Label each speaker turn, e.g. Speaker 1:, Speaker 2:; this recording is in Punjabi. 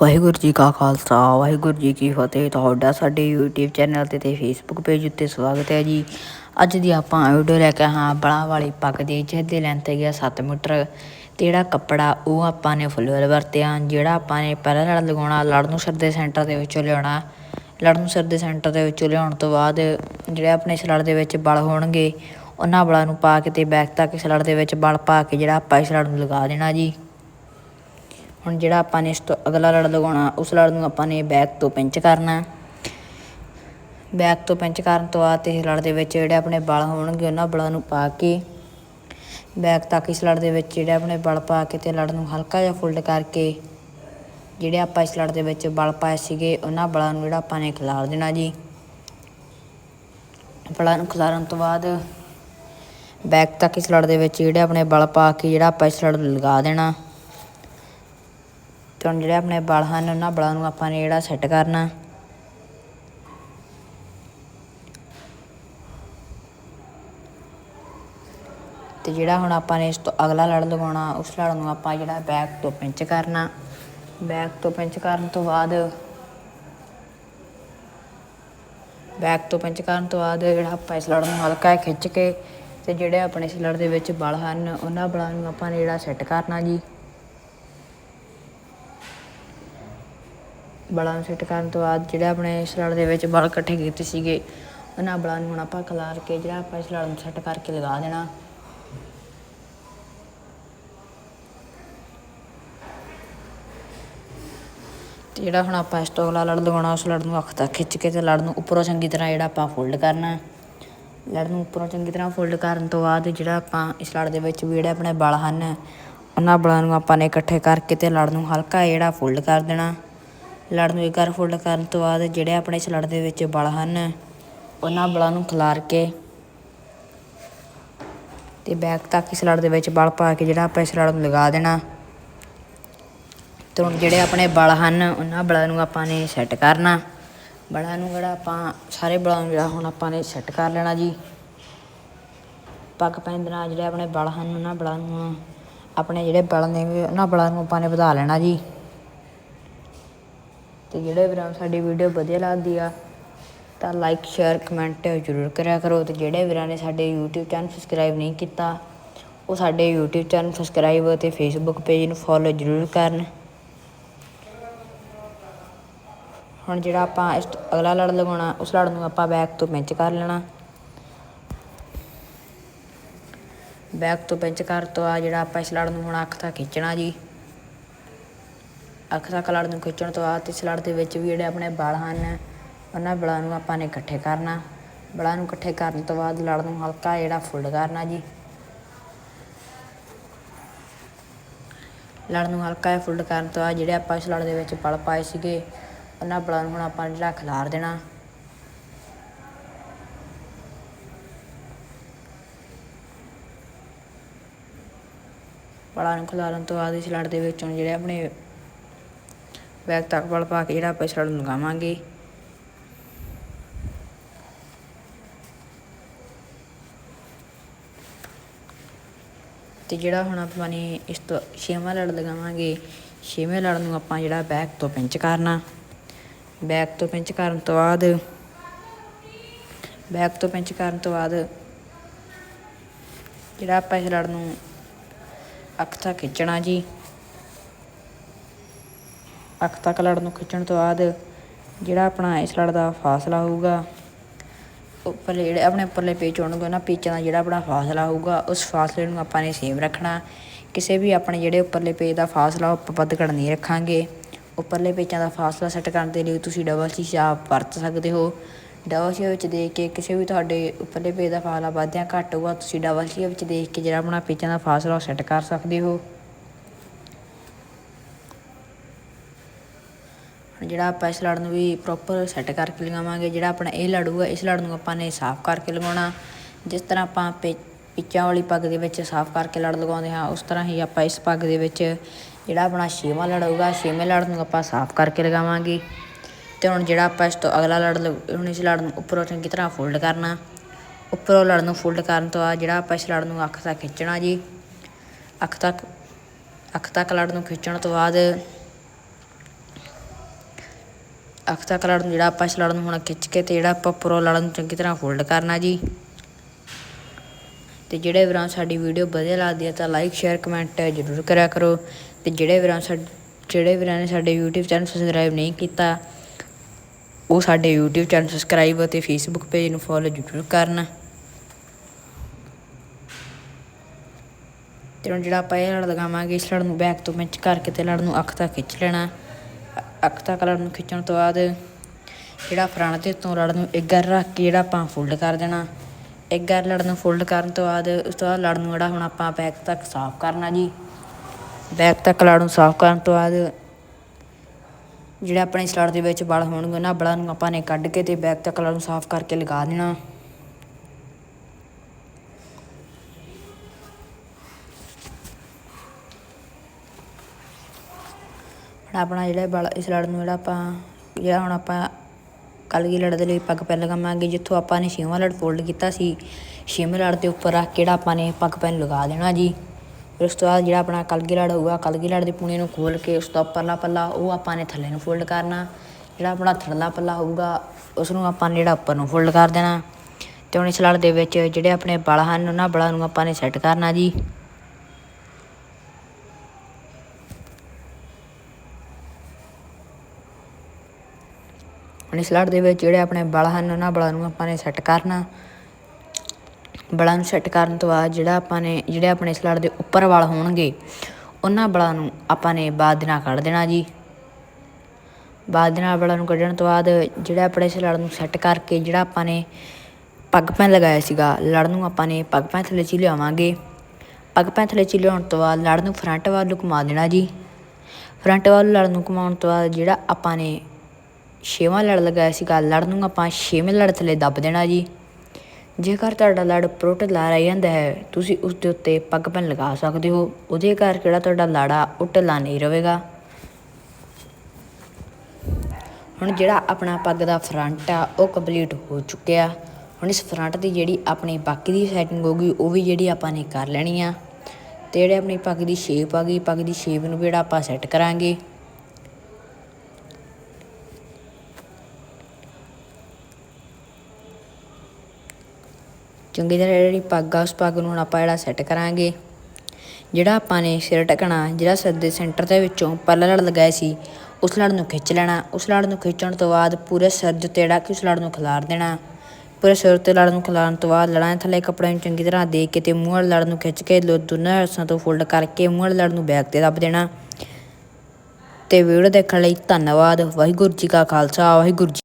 Speaker 1: ਵਾਹਿਗੁਰੂ ਜੀ ਕਾ ਖਾਲਸਾ, ਵਾਹਿਗੁਰੂ ਜੀ ਕੀ ਫਤਿਹ। ਤੁਹਾਡਾ ਸਾਡੇ YouTube ਚੈਨਲ ਤੇ ਤੇ Facebook ਪੇਜ ਉੱਤੇ ਸਵਾਗਤ ਹੈ ਜੀ। ਅੱਜ ਦੀ ਆਪਾਂ ਵੀਡੀਓ ਲੈ ਕੇ ਹਾਂ, ਬਲਾਂ ਵਾਲੀ ਪੱਗ ਦੀ, ਜਿਹਦੇ ਲੈਂਥ ਹੈਗੀ ਆ 7 ਮੀਟਰ। ਤੇ ਜਿਹੜਾ ਕੱਪੜਾ, ਉਹ ਆਪਾਂ ਨੇ ਫੁੱਲ ਵਰਤਿਆ। ਜਿਹੜਾ ਆਪਾਂ ਨੇ ਪਹਿਲਾਂ ਲੜ ਲਗਾਉਣਾ ਲੜ ਨੂੰ ਦੇ ਸੈਂਟਰ ਦੇ ਵਿੱਚੋਂ ਲਿਆਉਣਾ। ਲੜਨੂ ਸਿਰ ਦੇ ਸੈਂਟਰ ਦੇ ਵਿੱਚੋਂ ਲਿਆਉਣ ਤੋਂ ਬਾਅਦ ਜਿਹੜੇ ਆਪਣੇ ਸਲੜ ਦੇ ਵਿੱਚ ਬਲ ਹੋਣਗੇ, ਉਹਨਾਂ ਬਲਾਂ ਨੂੰ ਪਾ ਕੇ ਤੇ ਬੈਕ ਤੱਕ ਸਲੜ ਦੇ ਵਿੱਚ ਬਲ ਪਾ ਕੇ ਜਿਹੜਾ ਆਪਾਂ ਇਸ ਲੜ ਨੂੰ ਲਗਾ ਦੇਣਾ ਜੀ। ਹੁਣ ਜਿਹੜਾ ਆਪਾਂ ਨੇ ਇਸ ਤੋਂ ਅਗਲਾ ਲੜ ਲਗਾਉਣਾ, ਉਸ ਲੜ ਨੂੰ ਆਪਾਂ ਨੇ ਬੈਕ ਤੋਂ ਪਿੰਚ ਕਰਨਾ ਬੈਕ ਤੋਂ ਪਿੰਚ ਕਰਨ ਤੋਂ ਬਾਅਦ ਇਸ ਲੜ ਦੇ ਵਿੱਚ ਜਿਹੜੇ ਆਪਣੇ ਬਲ ਹੋਣਗੇ, ਉਹਨਾਂ ਬਲਾਂ ਨੂੰ ਪਾ ਕੇ ਬੈਕ ਤੱਕ ਇਸ ਲੜ ਦੇ ਵਿੱਚ ਜਿਹੜੇ ਆਪਣੇ ਬਲ ਪਾ ਕੇ ਤੇ ਲੜ ਨੂੰ ਹਲਕਾ ਜਿਹਾ ਫੋਲਡ ਕਰਕੇ, ਜਿਹੜੇ ਆਪਾਂ ਇਸ ਲੜ ਦੇ ਵਿੱਚ ਬਲ ਪਾਏ ਸੀਗੇ, ਉਹਨਾਂ ਬਲਾਂ ਨੂੰ ਜਿਹੜਾ ਆਪਾਂ ਨੇ ਖਿਲਾਰ ਦੇਣਾ ਜੀ। ਬਲਾਂ ਨੂੰ ਖਿਲਾਰਨ ਤੋਂ ਬਾਅਦ ਬੈਕ ਤੱਕ ਇਸ ਲੜ ਦੇ ਵਿੱਚ ਜਿਹੜੇ ਆਪਣੇ ਬਲ ਪਾ ਕੇ ਜਿਹੜਾ ਆਪਾਂ ਇਸ ਲੜ ਲਗਾ ਦੇਣਾ। ਤੇ ਹੁਣ ਜਿਹੜੇ ਆਪਣੇ ਬਲ ਹਨ ਉਹਨਾਂ ਬਲਾਂ ਨੂੰ ਆਪਾਂ ਨੇ ਜਿਹੜਾ ਸੈੱਟ ਕਰਨਾ। ਤੇ ਜਿਹੜਾ ਹੁਣ ਆਪਾਂ ਨੇ ਇਸ ਤੋਂ ਅਗਲਾ ਲੜ ਲਗਾਉਣਾ, ਉਸ ਲੜ ਨੂੰ ਆਪਾਂ ਜਿਹੜਾ ਬੈਕ ਤੋਂ ਪਿੰਚ ਕਰਨਾ। ਬੈਕ ਤੋਂ ਪਿੰਚ ਕਰਨ ਤੋਂ ਬਾਅਦ ਬੈਕ ਤੋਂ ਪਿੰਚ ਕਰਨ ਤੋਂ ਬਾਅਦ ਜਿਹੜਾ ਆਪਾਂ ਇਸ ਲੜ ਨੂੰ ਹਲਕਾ ਜਿਹਾ ਖਿੱਚ ਕੇ, ਤੇ ਜਿਹੜੇ ਆਪਣੇ ਇਸ ਲੜ ਦੇ ਵਿੱਚ ਬਲ ਹਨ ਉਹਨਾਂ ਬਲਾਂ ਨੂੰ ਆਪਾਂ ਨੇ ਜਿਹੜਾ ਸੈੱਟ ਕਰਨਾ ਜੀ। ਬਲਾਂ ਨੂੰ ਸੈੱਟ ਕਰਨ ਤੋਂ ਬਾਅਦ ਜਿਹੜਾ ਆਪਣੇ ਇਸ ਲੜ ਦੇ ਵਿੱਚ ਬਲ ਇਕੱਠੇ ਕੀਤੇ ਸੀਗੇ, ਉਹਨਾਂ ਬਲਾਂ ਨੂੰ ਹੁਣ ਆਪਾਂ ਖਿਲਾਰ ਕੇ ਜਿਹੜਾ ਆਪਾਂ ਇਸ ਲੜ ਨੂੰ ਸੈੱਟ ਕਰਕੇ ਲਗਾ ਦੇਣਾ। ਤੇ ਜਿਹੜਾ ਹੁਣ ਆਪਾਂ ਇਸ ਤੋਂ ਅਗਲਾ ਲੜ ਲਗਾਉਣਾ, ਉਸ ਲੜ ਨੂੰ ਅੱਖ ਤੱਕ ਖਿੱਚ ਕੇ ਤੇ ਲੜ ਨੂੰ ਉੱਪਰੋਂ ਚੰਗੀ ਤਰ੍ਹਾਂ ਜਿਹੜਾ ਆਪਾਂ ਫੋਲਡ ਕਰਨਾ। ਲੜ ਨੂੰ ਉੱਪਰੋਂ ਚੰਗੀ ਤਰ੍ਹਾਂ ਫੋਲਡ ਕਰਨ ਤੋਂ ਬਾਅਦ ਜਿਹੜਾ ਆਪਾਂ ਇਸ ਲੜ ਦੇ ਵਿੱਚ ਵੀ ਜਿਹੜੇ ਆਪਣੇ ਬਲ ਹਨ, ਉਹਨਾਂ ਬਲਾਂ ਨੂੰ ਆਪਾਂ ਨੇ ਇਕੱਠੇ ਕਰਕੇ ਤੇ ਲੜ ਨੂੰ ਹਲਕਾ ਜਿਹੜਾ ਫੋਲਡ ਕਰ ਦੇਣਾ। ਲੜ ਨੂੰ ਇੱਕ ਵਾਰ ਫੋਲਡ ਕਰਨ ਤੋਂ ਬਾਅਦ ਜਿਹੜੇ ਆਪਣੇ ਇਸ ਦੇ ਵਿੱਚ ਬਲ ਹਨ, ਉਹਨਾਂ ਬਲਾਂ ਨੂੰ ਖਿਲਾਰ ਕੇ ਤੇ ਬੈਕ ਤੱਕ ਇਸ ਲੜ ਦੇ ਵਿੱਚ ਬਲ ਪਾ ਕੇ ਜਿਹੜਾ ਆਪਾਂ ਇਸ ਲੜ ਨੂੰ ਲਗਾ ਦੇਣਾ। ਤੇ ਹੁਣ ਜਿਹੜੇ ਆਪਣੇ ਬਲ ਹਨ, ਉਹਨਾਂ ਬਲਾਂ ਨੂੰ ਆਪਾਂ ਨੇ ਸੈੱਟ ਕਰਨਾ। ਬਲਾਂ ਨੂੰ ਜਿਹੜਾ ਆਪਾਂ, ਸਾਰੇ ਬਲਾਂ ਨੂੰ ਜਿਹੜਾ ਹੁਣ ਆਪਾਂ ਨੇ ਸੈੱਟ ਕਰ ਲੈਣਾ ਜੀ। ਪੱਗ ਪੈਣ ਨਾਲ ਜਿਹੜੇ ਆਪਣੇ ਬਲ ਹਨ, ਉਹਨਾਂ ਬਲਾਂ ਨੂੰ, ਆਪਣੇ ਜਿਹੜੇ ਬਲ ਨੇ, ਉਹਨਾਂ ਬਲਾਂ ਨੂੰ ਆਪਾਂ ਨੇ ਵਧਾ ਲੈਣਾ ਜੀ। ਤੇ ਜਿਹੜੇ ਵੀਰਾਂ ਨੂੰ ਸਾਡੀ ਵੀਡੀਓ ਵਧੀਆ ਲੱਗਦੀ ਆ, ਤਾਂ ਲਾਈਕ ਸ਼ੇਅਰ ਕਮੈਂਟ ਜ਼ਰੂਰ ਕਰਿਆ ਕਰੋ ਤੇ ਜਿਹੜੇ ਵੀਰਾਂ ਨੇ ਸਾਡੇ YouTube ਚੈਨਲ ਸਬਸਕ੍ਰਾਈਬ ਨਹੀਂ ਕੀਤਾ, ਉਹ ਸਾਡੇ YouTube ਚੈਨਲ ਸਬਸਕ੍ਰਾਈਬ ਤੇ Facebook ਪੇਜ ਨੂੰ ਫੋਲੋ ਜ਼ਰੂਰ ਕਰਨ। ਹੁਣ ਜਿਹੜਾ ਆਪਾਂ ਇਸ ਅਗਲਾ ਲੜ ਲਗਾਉਣਾ ਉਸ ਲੜ ਨੂੰ ਆਪਾਂ ਬੈਕ ਤੋਂ ਪਿੰਚ ਕਰ ਲੈਣਾ। ਬੈਕ ਤੋਂ ਪਿੰਚ ਕਰ ਤੋਂ ਆ ਜਿਹੜਾ ਆਪਾਂ ਇਸ ਲੜ ਨੂੰ ਹੁਣ ਅੱਖ ਤੱਕ ਖਿੱਚਣਾ ਜੀ। ਅੱਖ ਦਾ ਲੜ ਨੂੰ ਖਿੱਚਣ ਤੋਂ ਬਾਅਦ ਇਸ ਲੜ ਦੇ ਵਿੱਚ ਵੀ ਜਿਹੜੇ ਆਪਣੇ ਬਲ ਹਨ, ਉਹਨਾਂ ਬਲਾਂ ਨੂੰ ਆਪਾਂ ਨੇ ਇਕੱਠੇ ਕਰਨਾ। ਬਲਾਂ ਨੂੰ ਇਕੱਠੇ ਕਰਨ ਤੋਂ ਬਾਅਦ ਲੜ ਨੂੰ ਹਲਕਾ ਜਿਹੜਾ ਫੋਲਡ ਕਰਨਾ ਜੀ। ਲੜ ਨੂੰ ਹਲਕਾ ਜਿਹਾ ਫੋਲਡ ਕਰਨ ਤੋਂ ਬਾਅਦ ਜਿਹੜੇ ਆਪਾਂ ਸਲੜ ਦੇ ਵਿੱਚ ਬਲ ਪਾਏ ਸੀਗੇ, ਉਹਨਾਂ ਬਲਾਂ ਨੂੰ ਹੁਣ ਆਪਾਂ ਜਿਹੜਾ ਖਿਲਾਰ ਦੇਣਾ। ਬਲਾਂ ਨੂੰ ਖਿਲਾਰਨ ਤੋਂ ਬਾਅਦ ਇਸ ਲੜ ਦੇ ਵਿੱਚੋਂ ਜਿਹੜੇ ਆਪਣੇ ਬੈਕ ਤੱਕ ਬਲ ਪਾ ਕੇ ਜਿਹੜਾ ਆਪਾਂ ਇਸ ਲੜ ਲਗਾਵਾਂਗੇ ਤੇ ਜਿਹੜਾ ਹੁਣ ਆਪਾਂ ਨੇ ਇਸ ਤੋਂ ਛੇਵਾਂ ਲੜ ਲਗਾਵਾਂਗੇ, ਛੇਵੇਂ ਲੜ ਨੂੰ ਆਪਾਂ ਜਿਹੜਾ ਬੈਕ ਤੋਂ ਪਿੰਚ ਕਰਨਾ। ਬੈਕ ਤੋਂ ਪਿੰਚ ਕਰਨ ਤੋਂ ਬਾਅਦ ਬੈਕ ਤੋਂ ਪਿੰਚ ਕਰਨ ਤੋਂ ਬਾਅਦ ਜਿਹੜਾ ਆਪਾਂ ਇਸ ਲੜ ਨੂੰ ਅੱਖ ਤੱਕ ਖਿੱਚਣਾ ਜੀ। ਅੱਖ ਤੱਕ ਲੜ ਨੂੰ ਖਿੱਚਣ ਤੋਂ ਬਾਅਦ ਜਿਹੜਾ ਆਪਣਾ ਇਸ ਲੜ ਦਾ ਫਾਸਲਾ ਹੋਊਗਾ, ਉੱਪਰਲੇ ਜਿਹੜੇ ਆਪਣੇ ਉੱਪਰਲੇ ਪੇਚ ਹੋਣਗੇ, ਉਹਨਾਂ ਪੇਚਾਂ ਦਾ ਜਿਹੜਾ ਆਪਣਾ ਫਾਸਲਾ ਹੋਊਗਾ, ਉਸ ਫਾਸਲੇ ਨੂੰ ਆਪਾਂ ਨੇ ਸੇਮ ਰੱਖਣਾ। ਕਿਸੇ ਵੀ ਆਪਣੇ ਜਿਹੜੇ ਉੱਪਰਲੇ ਪੇਜ ਦਾ ਫਾਸਲਾ ਉਹ ਵੱਧ ਘੱਟ ਨਹੀਂ ਰੱਖਾਂਗੇ। ਉੱਪਰਲੇ ਪੇਚਾਂ ਦਾ ਫਾਸਲਾ ਸੈੱਟ ਕਰਨ ਦੇ ਲਈ ਤੁਸੀਂ ਡਬਲ ਸ਼ੀਸ਼ਾ ਵਰਤ ਸਕਦੇ ਹੋ। ਡਬਲ ਸ਼ੀਸ਼ੇ ਵਿੱਚ ਦੇਖ ਕੇ ਕਿਸੇ ਵੀ ਤੁਹਾਡੇ ਉੱਪਰਲੇ ਪੇਜ ਦਾ ਫਾਸਲਾ ਵੱਧ ਜਾਂ ਘੱਟ ਹੋਊਗਾ, ਤੁਸੀਂ ਡਬਲ ਸ਼ੀਸ਼ੇ ਵਿੱਚ ਦੇਖ ਕੇ ਜਿਹੜਾ ਆਪਣਾ ਪੇਚਾਂ ਦਾ ਫਾਸਲਾ ਉਹ ਸੈੱਟ ਕਰ ਸਕਦੇ ਹੋ। ਜਿਹੜਾ ਆਪਾਂ ਇਸ ਲੜ ਨੂੰ ਵੀ ਪ੍ਰੋਪਰ ਸੈੱਟ ਕਰਕੇ ਲਗਾਵਾਂਗੇ, ਜਿਹੜਾ ਆਪਣਾ ਇਹ ਲੜੂ ਹੈ ਇਸ ਲੜ ਨੂੰ ਆਪਾਂ ਨੇ ਸਾਫ਼ ਕਰਕੇ ਲਗਾਉਣਾ। ਜਿਸ ਤਰ੍ਹਾਂ ਆਪਾਂ ਪਿੱਚਾਂ ਵਾਲੀ ਪੱਗ ਦੇ ਵਿੱਚ ਸਾਫ਼ ਕਰਕੇ ਲੜ ਲਗਾਉਂਦੇ ਹਾਂ, ਉਸ ਤਰ੍ਹਾਂ ਹੀ ਆਪਾਂ ਇਸ ਪੱਗ ਦੇ ਵਿੱਚ ਜਿਹੜਾ ਆਪਣਾ ਛੇਵਾਂ ਲੜ ਹੋਊਗਾ ਛੇਵੇਂ ਲੜ ਨੂੰ ਆਪਾਂ ਸਾਫ਼ ਕਰਕੇ ਲਗਾਵਾਂਗੇ। ਤੇ ਹੁਣ ਜਿਹੜਾ ਆਪਾਂ ਇਸ ਤੋਂ ਅਗਲਾ ਲੜ ਹੁਣ ਇਸ ਲੜ ਨੂੰ ਉੱਪਰੋਂ ਚੰਗੀ ਤਰ੍ਹਾਂ ਫੋਲਡ ਕਰਨਾ। ਉੱਪਰੋਂ ਲੜ ਨੂੰ ਫੋਲਡ ਕਰਨ ਤੋਂ ਬਾਅਦ ਜਿਹੜਾ ਆਪਾਂ ਇਸ ਲੜ ਨੂੰ ਅੱਖ ਤੱਕ ਖਿੱਚਣਾ ਜੀ। ਅੱਖ ਤੱਕ ਅੱਖ ਤੱਕ ਲੜ ਨੂੰ ਖਿੱਚਣ ਤੋਂ ਬਾਅਦ ਅੱਖ ਤੱਕ ਲੜ ਨੂੰ, ਜਿਹੜਾ ਆਪਾਂ ਇਸ ਲੜ ਨੂੰ ਹੁਣ ਖਿੱਚ ਕੇ ਤੇ ਜਿਹੜਾ ਆਪਾਂ ਉੱਪਰੋਂ ਲੜ ਨੂੰ ਚੰਗੀ ਤਰ੍ਹਾਂ ਫੋਲਡ ਕਰਨਾ ਜੀ। ਤੇ ਜਿਹੜੇ ਵੀਰਾਂ ਸਾਡੀ ਵੀਡੀਓ ਵਧੀਆ ਲੱਗਦੀ ਹੈ ਤਾਂ ਲਾਈਕ ਸ਼ੇਅਰ ਕਮੈਂਟ ਜ਼ਰੂਰ ਕਰਿਆ ਕਰੋ। ਤੇ ਜਿਹੜੇ ਵੀਰਾਂ ਸਾਡੇ ਜਿਹੜੇ ਵੀਰਾਂ ਨੇ ਸਾਡੇ YouTube ਚੈਨਲ ਸਬਸਕ੍ਰਾਈਬ ਨਹੀਂ ਕੀਤਾ, ਉਹ ਸਾਡੇ YouTube ਚੈਨਲ ਸਬਸਕ੍ਰਾਈਬ ਅਤੇ Facebook ਪੇਜ ਨੂੰ ਫੋਲੋ ਜ਼ਰੂਰ ਕਰਨ। ਤੇ ਹੁਣ ਜਿਹੜਾ ਆਪਾਂ ਇਹ ਲੜ ਲਗਾਵਾਂਗੇ, ਇਸ ਲੜ ਨੂੰ ਬੈਕ ਤੋਂ ਮਿੰਚ ਕਰਕੇ ਤੇ ਲੜ ਨੂੰ ਅੱਖ ਤੱਕ ਖਿੱਚ ਲੈਣਾ। ਅ- ਅੱਖ ਤੱਕ ਲੜ ਨੂੰ ਖਿੱਚਣ ਤੋਂ ਬਾਅਦ ਜਿਹੜਾ ਫਰੰਟ ਦੇ ਤੋਂ ਲੜ ਨੂੰ ਇੱਕ ਗਰ ਰੱਖ ਕੇ ਜਿਹੜਾ ਆਪਾਂ ਫੋਲਡ ਕਰ ਦੇਣਾ। ਇੱਕ ਗਰ ਲੜ ਨੂੰ ਫੋਲਡ ਕਰਨ ਤੋਂ ਬਾਅਦ ਉਸ ਤੋਂ ਬਾਅਦ ਲੜ ਨੂੰ ਜਿਹੜਾ ਹੁਣ ਆਪਾਂ ਬੈਕ ਤੱਕ ਸਾਫ਼ ਕਰਨਾ ਜੀ। ਬੈਕ ਤੱਕ ਲੜ ਨੂੰ ਸਾਫ਼ ਕਰਨ ਤੋਂ ਬਾਅਦ ਜਿਹੜੇ ਆਪਣੇ ਸਲੜ ਦੇ ਵਿੱਚ ਬਲ ਹੋਣਗੇ ਉਹਨਾਂ ਬਲਾਂ ਨੂੰ ਆਪਾਂ ਨੇ ਕੱਢ ਕੇ ਤੇ ਬੈਕ ਤੱਕ ਲੜ ਨੂੰ ਸਾਫ਼ ਕਰਕੇ ਲਗਾ ਦੇਣਾ। ਆਪਣਾ ਜਿਹੜਾ ਬਲ, ਇਸ ਲੜ ਨੂੰ ਜਿਹੜਾ ਆਪਾਂ, ਜਿਹੜਾ ਹੁਣ ਆਪਾਂ ਕਲਗੀ ਲੜ ਦੇ ਲਈ ਪੱਗ ਪੈਨ ਲਗਾਵਾਂਗੇ ਜਿੱਥੋਂ ਆਪਾਂ ਨੇ ਛੇਵਾਂ ਲੜ ਫੋਲਡ ਕੀਤਾ ਸੀ, ਛੇਵੇਂ ਲੜ ਦੇ ਉੱਪਰ ਰੱਖ ਕੇ ਜਿਹੜਾ ਆਪਾਂ ਨੇ ਪੱਗ ਪੈਨ ਲਗਾ ਦੇਣਾ ਜੀ। ਫਿਰ ਉਸ ਤੋਂ ਬਾਅਦ ਜਿਹੜਾ ਆਪਣਾ ਕਲਗੀ ਲੜ ਹੋਊਗਾ ਕਲਗੀ ਲੜ ਦੀ ਪੂਣੀ ਨੂੰ ਖੋਲ ਕੇ ਉਸ ਤੋਂ ਉੱਪਰਲਾ ਪੱਲਾ ਉਹ ਆਪਾਂ ਨੇ ਥੱਲੇ ਨੂੰ ਫੋਲਡ ਕਰਨਾ। ਜਿਹੜਾ ਆਪਣਾ ਥੱਲੜਾ ਪੱਲਾ ਹੋਊਗਾ, ਉਸ ਨੂੰ ਆਪਾਂ ਨੇ ਜਿਹੜਾ ਉੱਪਰ ਨੂੰ ਫੋਲਡ ਕਰ ਦੇਣਾ। ਤੇ ਹੁਣ ਇਸ ਲੜ ਦੇ ਵਿੱਚ ਜਿਹੜੇ ਆਪਣੇ ਬਲ ਹਨ, ਉਹਨਾਂ ਬਲਾਂ ਨੂੰ ਆਪਾਂ ਨੇ ਸੈੱਟ ਕਰਨਾ ਜੀ। ਹੁਣ ਇਸ ਲੜ ਦੇ ਵਿੱਚ ਜਿਹੜੇ ਆਪਣੇ ਬਲ ਹਨ, ਉਹਨਾਂ ਬਲਾਂ ਨੂੰ ਆਪਾਂ ਨੇ ਸੈੱਟ ਕਰਨਾ। ਬਲਾਂ ਨੂੰ ਸੈੱਟ ਕਰਨ ਤੋਂ ਬਾਅਦ ਜਿਹੜਾ ਆਪਾਂ ਨੇ, ਜਿਹੜੇ ਆਪਣੇ ਇਸ ਲੜ ਦੇ ਉੱਪਰ ਵਾਲ ਹੋਣਗੇ, ਉਹਨਾਂ ਬਲਾਂ ਨੂੰ ਆਪਾਂ ਨੇ ਬਾਅਦ ਦੇ ਨਾਲ ਕੱਢ ਦੇਣਾ ਜੀ। ਬਾਅਦ ਦੇ ਨਾਲ ਬਲਾਂ ਨੂੰ ਕੱਢਣ ਤੋਂ ਬਾਅਦ ਜਿਹੜਾ ਆਪਣੇ ਇਸ ਲੜ ਨੂੰ ਸੈੱਟ ਕਰਕੇ ਜਿਹੜਾ ਆਪਾਂ ਨੇ ਪੱਗ ਪੈਨ ਲਗਾਇਆ ਸੀਗਾ, ਲੜ ਨੂੰ ਆਪਾਂ ਨੇ ਪੱਗ ਪੈਨ ਥੱਲੇ ਚ ਲਿਆਵਾਂਗੇ। ਪੱਗ ਪੈਨ ਥੱਲੇ ਚ ਲਿਆਉਣ ਤੋਂ ਬਾਅਦ ਲੜ ਨੂੰ ਫਰੰਟ ਵੱਲ ਨੂੰ ਘੁਮਾ ਦੇਣਾ ਜੀ। ਫਰੰਟ ਵੱਲ ਲੜ ਨੂੰ ਘੁਮਾਉਣ ਤੋਂ ਬਾਅਦ ਜਿਹੜਾ ਆਪਾਂ ਨੇ ਛੇਵਾਂ ਲੜ ਲਗਾਇਆ ਸੀਗਾ ਲੜ ਨੂੰ ਆਪਾਂ ਛੇਵੇਂ ਲੜ ਥੱਲੇ ਦੱਬ ਦੇਣਾ ਜੀ। ਜੇਕਰ ਤੁਹਾਡਾ ਲੜ ਉੱਪਰੋਂ ਢਿੱਲਾ ਰਹਿ ਜਾਂਦਾ ਹੈ, ਤੁਸੀਂ ਉਸ ਦੇ ਉੱਤੇ ਪੱਗ ਪੈਨ ਲਗਾ ਸਕਦੇ ਹੋ। ਉਹਦੇ ਕਰਕੇ ਜਿਹੜਾ ਤੁਹਾਡਾ ਲਾੜਾ ਉਹ ਢਿੱਲਾ ਨਹੀਂ ਰਹੇਗਾ। ਹੁਣ ਜਿਹੜਾ ਆਪਣਾ ਪੱਗ ਦਾ ਫਰੰਟ ਆ, ਉਹ ਕੰਪਲੀਟ ਹੋ ਚੁੱਕਿਆ। ਹੁਣ ਇਸ ਫਰੰਟ ਦੀ ਜਿਹੜੀ ਆਪਣੀ ਬਾਕੀ ਦੀ ਸੈਟਿੰਗ ਹੋਗੀ ਉਹ ਵੀ ਜਿਹੜੀ ਆਪਾਂ ਨੇ ਕਰ ਲੈਣੀ ਆ। ਤੇ ਜਿਹੜੇ ਆਪਣੀ ਪੱਗ ਦੀ ਸ਼ੇਪ ਆ ਗਈ, ਪੱਗ ਦੀ ਸ਼ੇਪ ਨੂੰ ਵੀ ਜਿਹੜਾ ਆਪਾਂ ਸੈੱਟ ਕਰਾਂਗੇ। ਚੰਗੀ ਤਰ੍ਹਾਂ ਜਿਹੜੀ ਪੱਗ ਆ, ਉਸ ਪੱਗ ਨੂੰ ਹੁਣ ਆਪਾਂ ਜਿਹੜਾ ਸੈੱਟ ਕਰਾਂਗੇ। ਜਿਹੜਾ ਆਪਾਂ ਨੇ ਸਿਰ ਢਕਣਾ, ਜਿਹੜਾ ਸਿਰ ਦੇ ਸੈਂਟਰ ਦੇ ਵਿੱਚੋਂ ਪੱਲਾ ਲੜ ਲਗਾਇਆ ਸੀ, ਉਸ ਲੜ ਨੂੰ ਖਿੱਚ ਲੈਣਾ। ਉਸ ਲੜ ਨੂੰ ਖਿੱਚਣ ਤੋਂ ਬਾਅਦ ਪੂਰੇ ਸਿਰ ਦੇ ਜਿਹੜਾ ਕਿ ਉਸ ਲੜ ਨੂੰ ਖਿਲਾਰ ਦੇਣਾ। ਪੂਰੇ ਸਿਰ ਤੇ ਲੜ ਨੂੰ ਖਿਲਾਰਨ ਤੋਂ ਬਾਅਦ ਲੜਾਂ ਥੱਲੇ ਕੱਪੜੇ ਨੂੰ ਚੰਗੀ ਤਰ੍ਹਾਂ ਦੇ ਕੇ ਤੇ ਮੂੰਹ ਵਾਲੇ ਲੜ ਨੂੰ ਖਿੱਚ ਕੇ ਲੋ- ਦੋਨਾਂ ਹਿੱਸਿਆਂ ਤੋਂ ਫੋਲਡ ਕਰਕੇ ਮੂੰਹ ਵਾਲੇ ਲੜ ਨੂੰ ਬੈਕ ਤੇ ਦੱਬ ਦੇਣਾ। ਤੇ ਵੀਡੀਓ ਦੇਖਣ ਲਈ ਧੰਨਵਾਦ। ਵਾਹਿਗੁਰੂ ਜੀ ਕਾ ਖਾਲਸਾ, ਵਾਹਿਗੁਰੂ ਜੀ